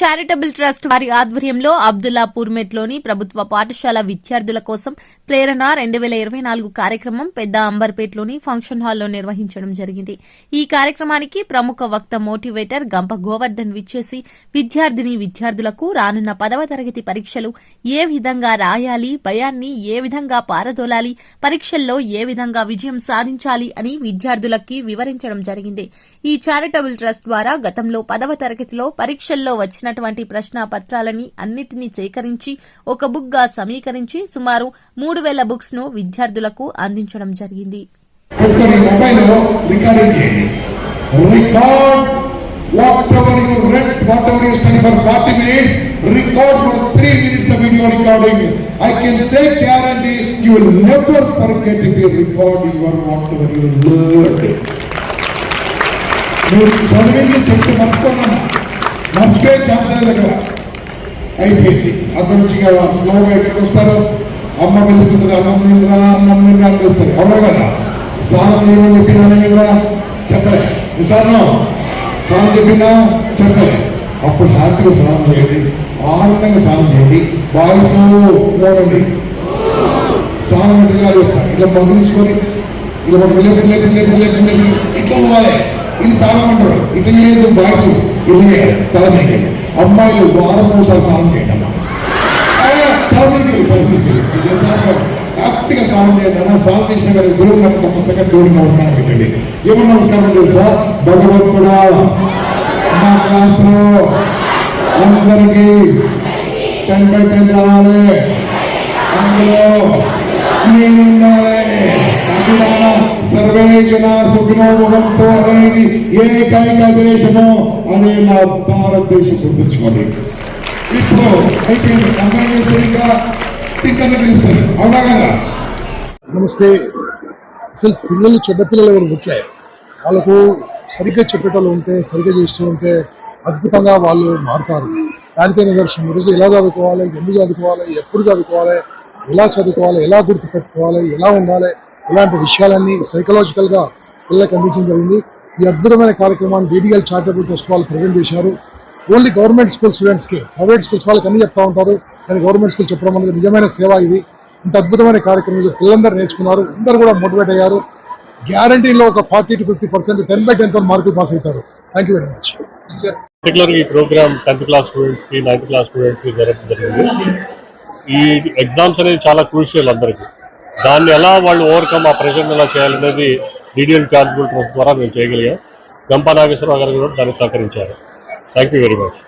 Charitable trust వారి ఆధ్వర్యంలో అబ్దుల్లాపూర్మెట్లోని ప్రభుత్వ పాఠశాల విద్యార్థుల కోసం ప్రేరణ రెండు వేల ఇరవై నాలుగు కార్యక్రమం పెద్ద అంబర్పేట్లోని ఫంక్షన్ హాల్లో నిర్వహించడం జరిగింది. ఈ కార్యక్రమానికి ప్రముఖ వక్త మోటివేటర్ గంప గోవర్ధన్ విచ్చేసి విద్యార్థిని విద్యార్థులకు రానున్న పదవ తరగతి పరీక్షలు ఏ విధంగా రాయాలి భయాన్ని ఏ విధంగా పారదోలాలి పరీక్షల్లో ఏ విధంగా విజయం సాధించాలి అని విద్యార్థులకి వివరించడం జరిగింది. ఈ చారిటబుల్ ట్రస్ట్ ద్వారా గతంలో పదవ తరగతిలో పరీక్షల్లో వచ్చిన వచ్చినటువంటి ప్రశ్న పత్రాలని అన్నిటినీ సేకరించి ఒక బుక్గా సమీకరించి సుమారు మూడు వేల బుక్స్ను విద్యార్థులకు అందించడం జరిగింది. మీరు చదివింది చెప్తే మర్చిపోతున్నాను మర్చిపోయే ఛాన్స్ లేదు అక్కడ అయిపోయింది. అక్కడ నుంచి స్లోగా ఎక్కడికి వస్తారు. అమ్మ పిలుస్తుంటుంది అన్నం నిండా అన్నం నిండా అని పిలుస్తారు. అవునా కదా. సారం నేను చెప్పినా చెప్పలే. నిసారం స్నానం చెప్పినా? చెప్పలే. అప్పుడు హ్యాపీగా స్నానం చేయండి. ఆనందంగా స్నానం చేయండి. బాయ్స్ చూడండి స్నానం అంటే ఇలా చెప్తా. ఇట్లా మందు తీసుకొని ఇలా మనం లేపు లేపు లేపు లేపు ఇట్లా పోవాలి ఇది స్నానం అంటారు ఇట్లా చేయదు బాయ్స్ ఇల్లు తల మీద. అమ్మాయిలు వారం మూసారి స్నానం చేయండి అమ్మా తల మీద పది స్నానం చేయండి స్నానం చేసిన కానీ దేవుడు నాకు ఒక్క సెకండ్ దేవుడికి నమస్కారం పెట్టండి. ఏమన్నా నమస్కారం తెలుసా భగవంతుడా మా క్లాస్లో అందరికీ టెన్ బై టెన్ రావాలి. అందులో నేనుండాలి జన సుఖినో భవంతు అనేది ఏకైక దేశము అనే నా భారతదేశం గుర్తుంచుకోండి. ఇప్పుడు అయిపోయింది అమ్మాయి చేస్తే ఇంకా తింటనే పిలుస్తారు. అవునా కదా? నమస్తే. అసలు పిల్లలు చెడ్డ ఎవరు పుట్టలే వాళ్ళకు సరిగ్గా చెప్పేటోళ్ళు ఉంటే సరిగ్గా చేస్తూ ఉంటే అద్భుతంగా వాళ్ళు మారుతారు. దానికే నిదర్శనం ఈరోజు ఎలా చదువుకోవాలి ఎందుకు చదువుకోవాలి ఎప్పుడు చదువుకోవాలి ఎలా చదువుకోవాలి ఎలా గుర్తుపెట్టుకోవాలి ఎలా ఉండాలి ఇలాంటి విషయాలన్నీ సైకలాజికల్గా పిల్లలకు అందించడం జరిగింది. ఈ అద్భుతమైన కార్యక్రమాన్ని డిడిఎల్ చారిటబుల్ ట్రస్ట్ వాళ్ళు ప్రజెంట్ చేశారు. ఓన్లీ గవర్నమెంట్ స్కూల్ స్టూడెంట్స్కి ప్రైవేట్ స్కూల్స్ వాళ్ళకి అన్ని చెప్తా ఉంటారు. కానీ గవర్నమెంట్ స్కూల్ చెప్పడం అనేది నిజమైన సేవ ఇది. ఇంత అద్భుతమైన కార్యక్రమం పిల్లలందరూ నేర్చుకున్నారు. అందరూ కూడా మోటివేట్ అయ్యారు. గ్యారంటీలో ఒక forty to fifty percent ten by ten మార్కులు పాస్ అవుతారు. Thank you very much particular ఈ ప్రోగ్రామ్ టెన్త్ క్లాస్ స్టూడెంట్స్కి నైన్త్ క్లాస్ స్టూడెంట్స్కి జరగడం జరిగింది. ఈ ఎగ్జామ్స్ అనేది చాలా క్రూషియల్ అందరికీ. దాన్ని ఎలా వాళ్ళు ఓవర్కమ్ ఆ ప్రెషర్ని ఎలా చేయాలనేది డీడీఎల్ చారిటబుల్ ట్రస్ట్ ద్వారా మేము చేయగలిగాం. గంపా నాగేశ్వరరావు గారు కూడా దాన్ని సహకరించారు. Thank you very much